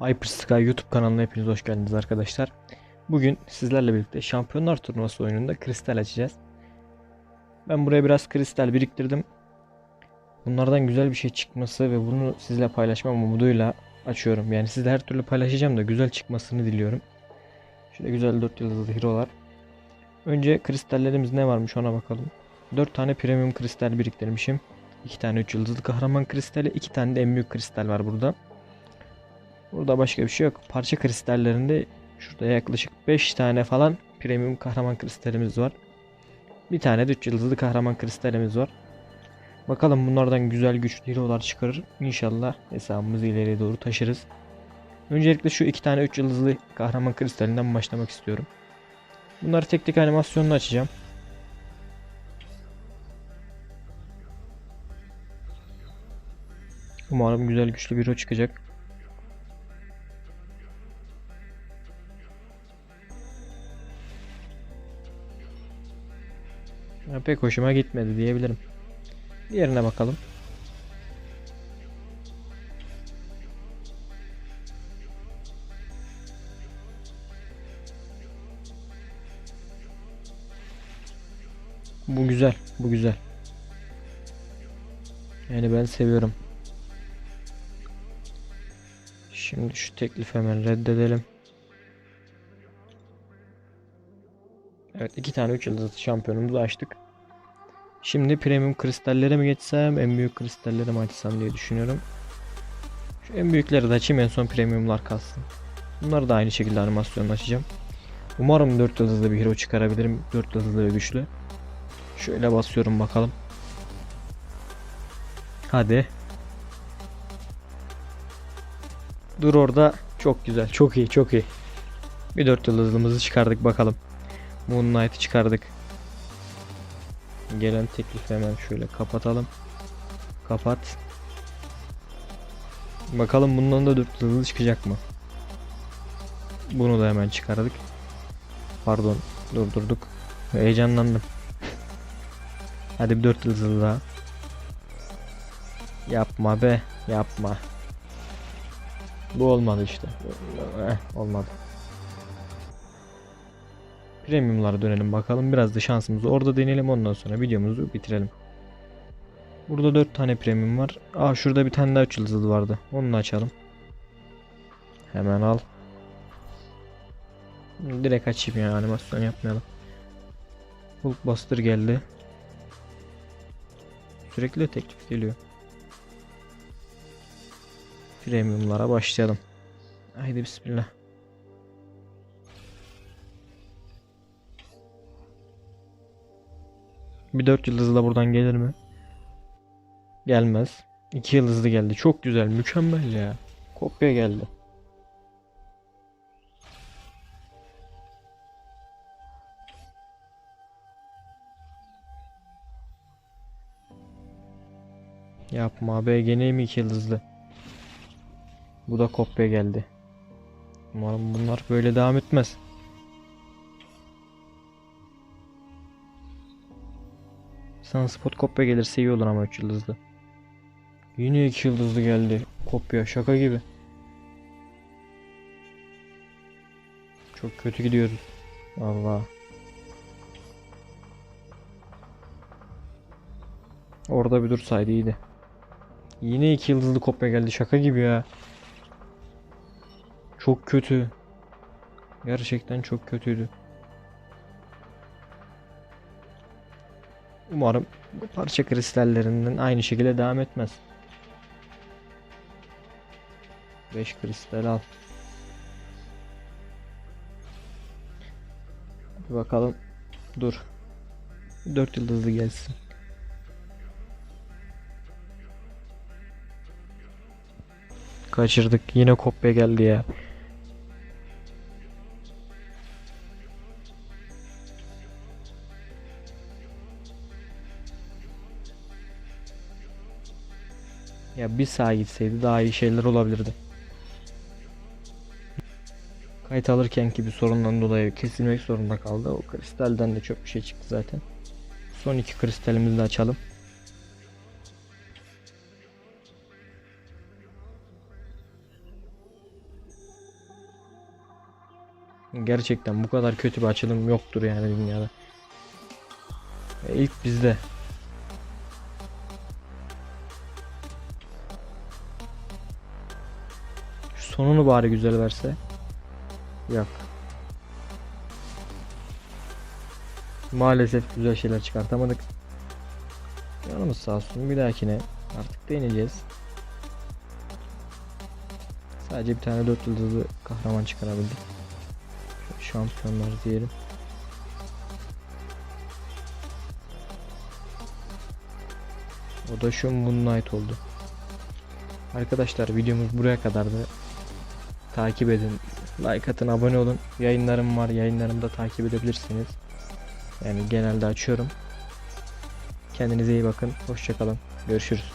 Hyper Sky YouTube kanalına hepiniz hoş geldiniz arkadaşlar. Bugün sizlerle birlikte Şampiyonlar Turnuvası oyununda kristal açacağız. Ben buraya biraz kristal biriktirdim. Bunlardan güzel bir şey çıkması ve bunu sizle paylaşmam umuduyla açıyorum. Yani sizle her türlü paylaşacağım da güzel çıkmasını diliyorum. Şöyle güzel 4 yıldızlı hero'lar. Önce kristallerimiz ne varmış ona bakalım. 4 tane premium kristal biriktirmişim. 2 tane 3 yıldızlı kahraman kristali, 2 tane de en büyük kristal var burada. Burada başka bir şey yok. Parça kristallerinde şurada yaklaşık 5 tane falan premium kahraman kristalimiz var. Bir tane de 3 yıldızlı kahraman kristalimiz var. Bakalım bunlardan güzel güçlü hero'lar çıkarır. İnşallah hesabımızı ileriye doğru taşırız. Öncelikle şu iki tane 3 yıldızlı kahraman kristalinden başlamak istiyorum. Bunları tek tek animasyonunu açacağım. Umarım güzel güçlü bir hero çıkacak. Ya pek hoşuma gitmedi diyebilirim. Diğerine bakalım. Bu güzel, bu güzel. Yani ben seviyorum. Şimdi şu teklifi hemen reddedelim. Evet iki tane 3 yıldızlı şampiyonumuzu açtık. Şimdi premium kristallere mi geçsem en büyük kristallere mi açsam diye düşünüyorum. Şu en büyükleri de açayım en son premiumlar kalsın. Bunları da aynı şekilde animasyonla açacağım. Umarım 4 yıldızlı bir hero çıkarabilirim. 4 yıldızlı ve güçlü. Şöyle basıyorum bakalım. Hadi. Dur orada. Çok güzel. Çok iyi. Çok iyi. Bir 4 yıldızlımızı çıkardık bakalım. Moon Knight'ı çıkardık. Gelen teklifi hemen şöyle kapatalım. Kapat. Bakalım bundan da 4 yıldızlı çıkacak mı? Bunu da hemen çıkardık. Pardon durdurduk. Heyecanlandım. Hadi bir 4 yıldızlı daha. Yapma be yapma. Bu olmadı işte. Eh, olmadı. Premium'lara dönelim bakalım. Biraz da şansımızı orada deneyelim. Ondan sonra videomuzu bitirelim. Burada 4 tane premium var. Aa şurada bir tane daha 3 yıldızlı vardı. Onu da açalım. Hemen al. Direkt açayım ya animasyon yapmayalım. Hulkbuster geldi. Sürekli teklif geliyor. Premium'lara başlayalım. Haydi bismillah. Bir 4 yıldızlı da buradan gelir mi? Gelmez. 2 yıldızlı geldi. Çok güzel. Mükemmel ya. Kopya geldi. Yapma be gene mi 2 yıldızlı? Bu da kopya geldi. Umarım bunlar böyle devam etmez. Sunspot kopya gelirse iyi olur ama 3 yıldızlı. Yine 2 yıldızlı geldi. Kopya şaka gibi. Çok kötü gidiyoruz. Allah. Orada bir dursaydı iyiydi. Yine 2 yıldızlı kopya geldi. Şaka gibi ya. Çok kötü. Gerçekten çok kötüydü. Umarım bu parça kristallerinden aynı şekilde devam etmez. 5 kristal al. Bir bakalım. Dur. 4 yıldızlı gelsin. Kaçırdık. Yine kopya geldi ya. Ya bir sağa gitseydi daha iyi şeyler olabilirdi. Kayıt alırken ki bir sorundan dolayı kesilmek zorunda kaldı. O kristalden de çok bir şey çıktı zaten. Son iki kristalimizi de açalım. Gerçekten bu kadar kötü bir açılım yoktur yani dünyada. İlk bizde. Sonunu bari güzel verse. Yok. Maalesef güzel şeyler çıkartamadık. Yanımız sağ olsun. Bir dahakine artık deneyeceğiz. Sadece bir tane 4 yıldızlı kahraman çıkarabildik. Şampiyonlar diyelim. O da şu Moon Knight oldu. Arkadaşlar videomuz buraya kadardı. Takip edin. Like atın, abone olun. Yayınlarım var. Yayınlarımı da takip edebilirsiniz. Yani genelde açıyorum. Kendinize iyi bakın. Hoşçakalın. Görüşürüz.